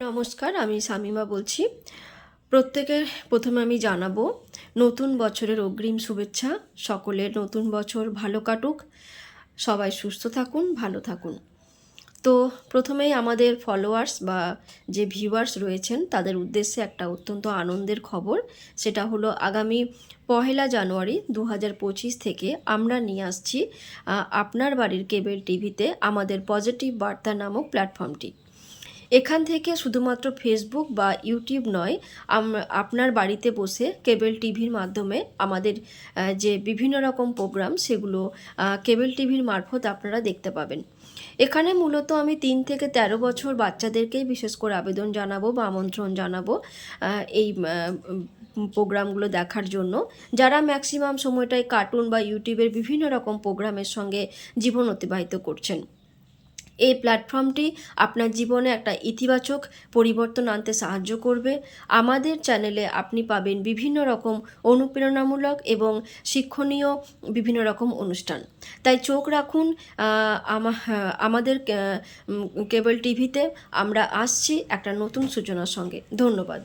নমস্কার, আমি শামিমা বলছি। প্রত্যেকের প্রথমে আমি জানাব, নতুন বছরের অগ্রিম শুভেচ্ছা। সকলের নতুন বছর ভালো কাটুক। সবাই সুস্থ থাকুন, ভালো থাকুন। তো প্রথমেই আমাদের ফলোয়ার্স বা যে ভিউয়ার্স রয়েছেন, তাদের উদ্দেশ্যে একটা অত্যন্ত আনন্দের খবর। সেটা হলো, আগামী পহেলা জানুয়ারি দু হাজার পঁচিশ থেকে আমরা নিয়ে আসছি আপনার বাড়ির কেবল টিভিতে আমাদের পজিটিভ বার্তা নামক প্ল্যাটফর্মটি এখান থেকে শুধুমাত্র ফেসবুক বা ইউটিউব নয় আপনার বাড়িতে বসে কেবল টিভির মাধ্যমে আমাদের যে বিভিন্ন রকম প্রোগ্রাম সেগুলো কেবল টিভির মারফত আপনারা দেখতে পাবেন। এখানে মূলত আমি তিন থেকে তেরো বছর বাচ্চাদেরকেই বিশেষ করে আবেদন জানাব বা আমন্ত্রণ জানাব এই প্রোগ্রামগুলো দেখার জন্য। যারা ম্যাক্সিমাম সময়টায় কার্টুন বা ইউটিউবের বিভিন্ন রকম প্রোগ্রামের সঙ্গে জীবন অতিবাহিত করছেন। এই প্ল্যাটফর্মটি আপনার জীবনে একটা ইতিবাচক পরিবর্তন আনতে সাহায্য করবে। আমাদের চ্যানেলে আপনি পাবেন বিভিন্ন রকম অনুপ্রেরণামূলক এবং শিক্ষণীয় বিভিন্ন রকম অনুষ্ঠান। তাই চোখ রাখুন আমা- আমাদের কেবল টিভিতে আমরা আসছি একটা নতুন সূচনার সঙ্গে। ধন্যবাদ।